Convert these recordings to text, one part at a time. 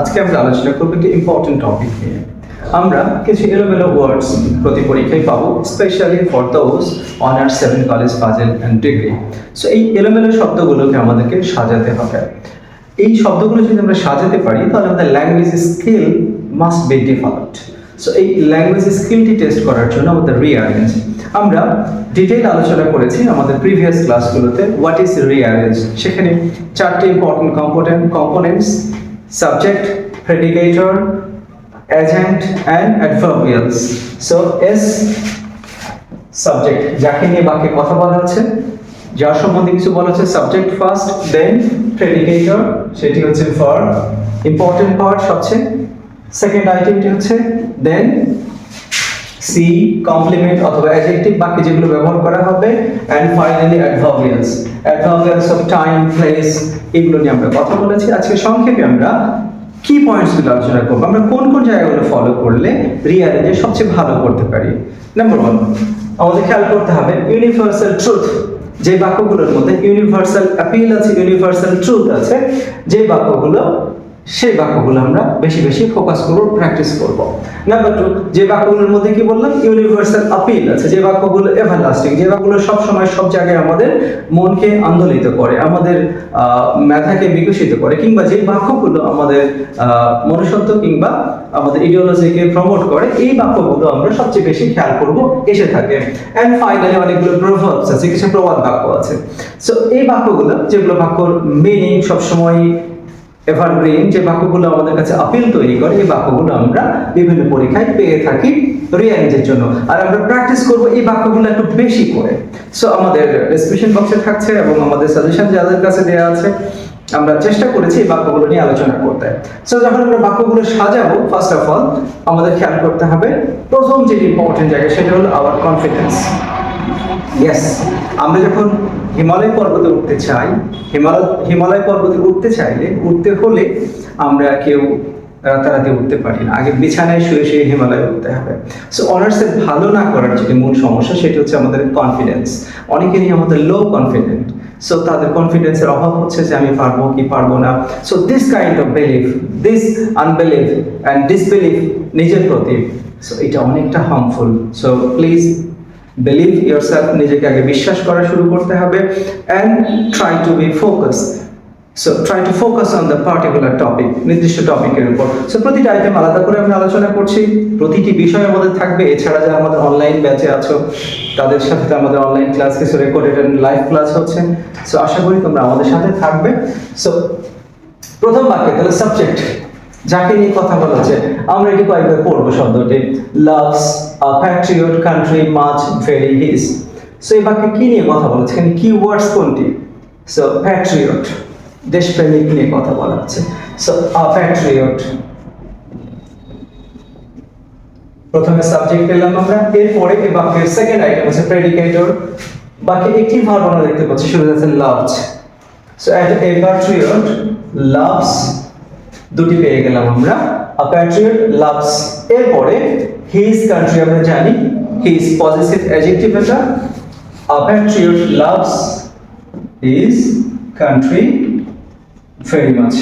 আজকে আমরা আলোচনা করব একটি ইম্পর্টেন্ট টপিক নিয়ে। আমরা কিছু এলোমেলো ওয়ার্ডস প্রতি পরীক্ষায় পাবো specially for those honours seven college Fazil and degree so এই এলোমেলো শব্দগুলোকে আমাদেরকে সাজাতে হবে। এই শব্দগুলো যদি আমরা সাজাতে পারি, তাহলে আমাদের language skill must be developed so এই ল্যাঙ্গুয়েজ স্কিলটি টেস্ট করার জন্য আমাদের রিঅ্যারেঞ্জ আমরা ডিটেইল আলোচনা করেছি আমাদের প্রিভিয়াস ক্লাসগুলোতে হোয়াট ইজ রিঅ্যারেঞ্জ সেখানে চারটি important component components subject predicator agent and adverbials so S subject যাকে নিয়ে বাক্যে কথা বলা হচ্ছে, যার সম্বন্ধে কিছু বলা হচ্ছে সাবজেক্ট ফার্স্ট দেন প্রেডিকেটর সেটি হচ্ছে ফর ইম্পর্টেন্ট পার্ট সবচেয়ে। সেকেন্ড আইটেমটি হচ্ছে দেন সি কমপ্লিমেন্ট অথবা অ্যাডজেক্টিভ বাকি যেগুলো ব্যবহার করা হবে and finally adverbials adverbials of time place এগুলো নিয়ে আমরা কথা বলেছি। আজকে সংক্ষেপে আমরা কি পয়েন্টসগুলো আলোচনা করব। আমরা কোন কোন জায়গাগুলো ফলো করলে রিয়ারেঞ্জে সবচেয়ে ভালো করতে পারি? নাম্বার ওয়ান আমাদের খেয়াল করতে হবে ইউনিভার্সাল ট্রুথ যে বাক্যগুলোর মধ্যে ইউনিভার্সাল অ্যাপিল আছে ইউনিভার্সাল ট্রুথ আছে, যে বাক্যগুলো সেই বাক্যগুলো আমরা বেশি বেশি ফোকাস করব প্র্যাকটিস করব। নাম্বার টু যে বাক্যগুলোর মধ্যে কি বললাম? ইউনিভার্সাল আপিল আছে। যে বাক্যগুলো এভারলাস্টিং যে বাক্যগুলো সব সময় সব জায়গায় আমাদের মনকে আন্দোলিত করে, আমাদের মেধাকে বিকশিত করে, কিংবা যে বাক্যগুলো আমাদের মনুষ্যত্ব কিংবা আমাদের ইডিওলজিকে প্রমোট করে, এই বাক্যগুলো আমরা সবচেয়ে বেশি খেয়াল করব, এসে থাকে। এন্ড ফাইনালি অনেকগুলো প্রভাবস আছে, কিছু প্রবাদ বাক্য আছে। সো এই বাক্যগুলো, যেগুলো বাক্যর মিনিং সবসময় এভারগ্রিন যে বাক্যগুলো আমাদের কাছে আপিল তৈরি করে, এই বাক্যগুলো আমরা বিভিন্ন পরীক্ষায় পেয়ে থাকি জন্য। আর আমরা প্র্যাকটিস করব এই বাক্যগুলো একটু বেশি করে। সো আমাদের ডেসক্রিপশন বক্সে থাকছে এবং আমাদের সাজেশন যাদের কাছে দেওয়া আছে, আমরা চেষ্টা করেছি এই বাক্যগুলো নিয়ে আলোচনা করতে। সো যখন আমরা বাক্যগুলো সাজাবো ফার্স্ট অফ অল আমাদের খেয়াল করতে হবে প্রথম যেটি ইম্পর্টেন্ট জায়গা, সেটা হলো আওয়ার কনফিডেন্স ইয়েস আমরা যখন হিমালয় পর্বতে উঠতে চাই হিমালয় হিমালয় পর্বতে উঠতে চাইলে, উঠতে হলে আমরা কেউ রাতারাতি উঠতে পারি না। আগে বিছানায় শুয়ে শুয়ে হিমালয়ে উঠতে হবে। সো অনার্সে ভালো না করার যেটি মূল সমস্যা, সেটি হচ্ছে আমাদের কনফিডেন্স অনেকেরই আমাদের লো কনফিডেন্ট সো তাদের কনফিডেন্সের অভাব হচ্ছে যে আমি পারব কি পারব না। So this kind of believe this unbelieve and disbelieve নিজের প্রতি সো এটা অনেকটা harmful so please believe yourself নিজেকে আগে বিশ্বাস করা শুরু করতে হবে and try to be focus so try to focus on the particular topic নির্দিষ্ট টপিকের উপর. সো প্রতিটা আইটেম আলাদা করে আমরা আলোচনা করছি। প্রতিটি বিষয় আমাদের থাকবে, এছাড়া যারা আমাদের অনলাইন ব্যাচে আছো, তাদের সাথে আমাদের অনলাইন ক্লাস কিছু রেকর্ডেড লাইভ ক্লাস হচ্ছে। সো আশা করি তোমরা আমাদের সাথে থাকবে। সো প্রথম বাক্যে তাহলে সাবজেক্ট যাকে নিয়ে কথা বলা হচ্ছে, আমরা এটি কয়েকবার পড়ব শব্দটি loves a patriot country much very his so এই বাক্যে কি নিয়ে কথা বলা হচ্ছে? এখানে কি ওয়ার্ডস কোনটি? সো প্যাট্রিয়ট দেশপ্রেমিক নিয়ে কথা বলা হচ্ছে। সো আ প্যাট্রিয়ট প্রথমে সাবজেক্ট পেলাম আমরা, এরপরে এই বাক্যের সেকেন্ড আইটেম হচ্ছে প্রেডিকেটর বাকি একটি ভার্ব আমরা দেখতে পাচ্ছি শুরু হচ্ছে loves so at a patriot loves দুটি পেয়ে গেলাম আমরা। আ প্যাট্রিয়ট লাভস এরপরে হিজ কান্ট্রি আমরা জানি হিজ পজিটিভ অ্যাডজেক্টিভ এটা। A patriot loves his country very much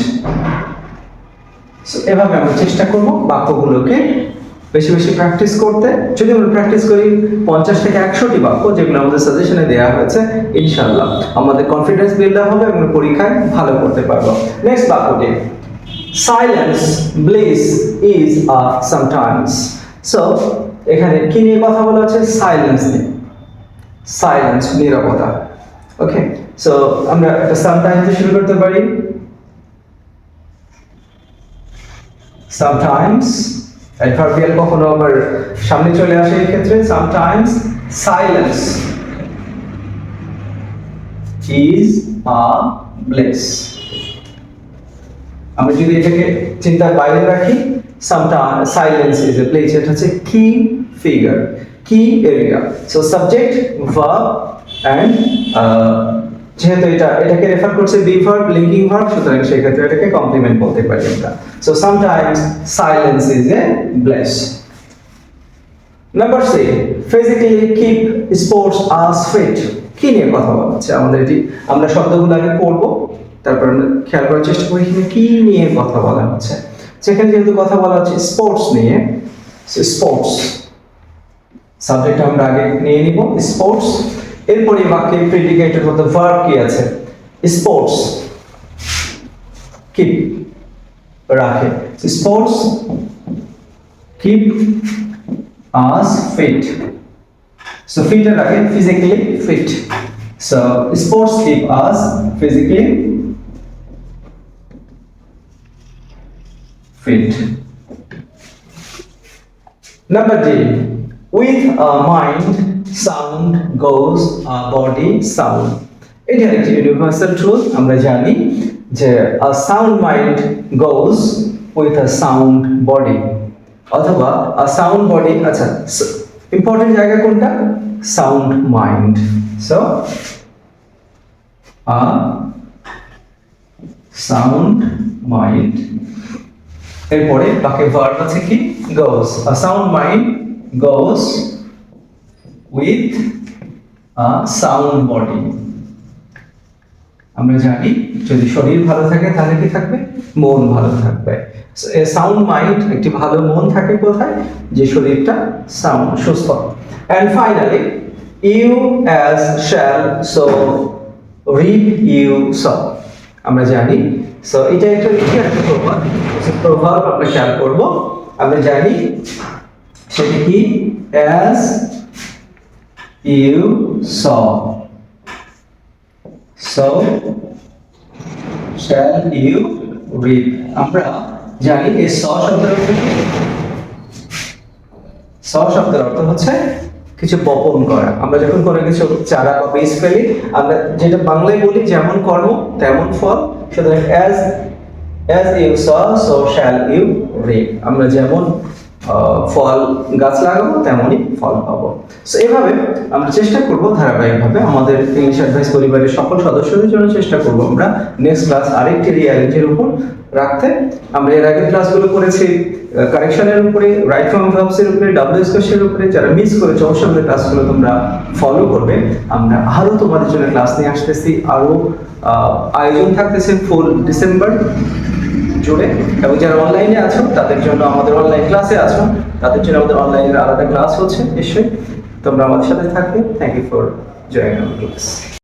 so এভাবে আমরা চেষ্টা করব বাক্যগুলোকে বেশি বেশি প্র্যাকটিস করতে। যদি আমরা প্র্যাকটিস করি, পঞ্চাশ থেকে একশোটি বাক্য যেগুলো আমাদের সাজেশনে দেওয়া হয়েছে ইনশাল্লাহ আমাদের কনফিডেন্স বিল্ড হবে এবং পরীক্ষায় ভালো করতে পারব। নেক্সট বাক্যটি। Silence bliss is R sometimes so এখানে কি নিয়ে কথা বলা হচ্ছে? সাইলেন্স নিয়ে। সাইলেন্স নীরবতা। ওকে সো আমরা একটা সামটাইমস শুরু করতে পারি। সামটাইমস অ্যাডভার্বিয়াল কখনো আবার সামনে চলে আসে এই ক্ষেত্রে। Sometimes silence is a bless আমরা যদি এটাকে চিন্তার বাইরে রাখি sometime silence is a place এটা হচ্ছে কি ফিগার কি area so subject verb and যেহেতু এটা, এটাকে রেফার করছে বি ভার্ব লিঙ্কিং ভার্ব সুতরাং সেই ক্ষেত্রে এটাকে কমপ্লিমেন্ট বলতে পারি আমরা। So sometimes silence is a bless number C physically keep sports us fit কি নিয়ে কথা বলা হচ্ছে? আমাদের এটি, আমরা শব্দগুলো আগে পড়ব। তারপর আমরা খেয়াল করার চেষ্টা করি এখানে কি নিয়ে কথা বলা হচ্ছে। সেখানে যেহেতু কথা বলা হচ্ছে স্পোর্টস নিয়ে স্পোর্টস সাবজেক্ট আমরা আগে নিয়ে নিব স্পোর্টস এরপরে বাক্যে প্রেডিকেটের মধ্যে ভার্ব কি আছে? স্পোর্টস কিপ রাখে। Sports keep us fit so fit এর আগে physically fit so sports keep us physically fit Number D. With a mind, sound goes a body sound. এটা একটি ইউনিভার্সাল ট্রুথ আমরা জানি যে a sound mind goes with a sound body অথবা a sound body আচ্ছা important জায়গা কোনটা sound mind so a sound mind এরপরে বাকি ভার্ব আছে কি? Goes a sound mind goes with a sound body আমরা জানি, যদি শরীর ভালো থাকে, তাহলে কি থাকবে? মন ভালো থাকবে। সাউন্ড মাইন্ড একটি ভালো মন থাকে কোথায়? যে শরীরটা সাউন্ড সুস্থ। And finally you as shall so reap you sow আমরা জানি। সো এটা একটা একটা প্রভাব প্রভাব আমরা খেয়াল করব। আমরা জানি সেটা কি? As you sow so shall you reap আমরা জানি এই স শব্দের অর্থ স শব্দের অর্থ হচ্ছে কিছু বপন করা। আমরা যখন কোনো কিছু চারা বা বীজ ফেলি, আমরা যেটা বাংলায় বলি যেমন কর্ম, তেমন ফল। সুতরাং as as you sow so shall you reap আমরা যেমন ফল গাছ লাগাবো, তেমনই ফল পাবো। সো এভাবে আমরা চেষ্টা করব ধারাবাহিকভাবে। আমাদের ইংলিশ অ্যাডভাইস পরিবারের সকল সদস্যদের জন্য চেষ্টা করব আমরা নেক্সট ক্লাস আরেকটি রিয়ালিটির উপর রাখতে। আমরা এর আগের ক্লাসগুলো করেছি কারেকশনের উপরে রাইট ফর্ম ভার্বসের উপরে ডাবল এর উপরে, যারা মিস করেছে অবশ্যই আমাদের ক্লাসগুলো তোমরা ফলো করবে। আমরা আরও তোমাদের জন্য ক্লাস নিয়ে আসতেছি, আরও আয়োজন থাকতেছে ফুল ডিসেম্বর জুড়ে এবং যারা অনলাইনে আছো, তাদের জন্য আমাদের অনলাইন ক্লাসে আছো, তাদের জন্য আমাদের অনলাইনে আলাদা ক্লাস হচ্ছে, নিশ্চয়ই। তোমরা আমাদের সাথে থাকবে। Thank you for join our class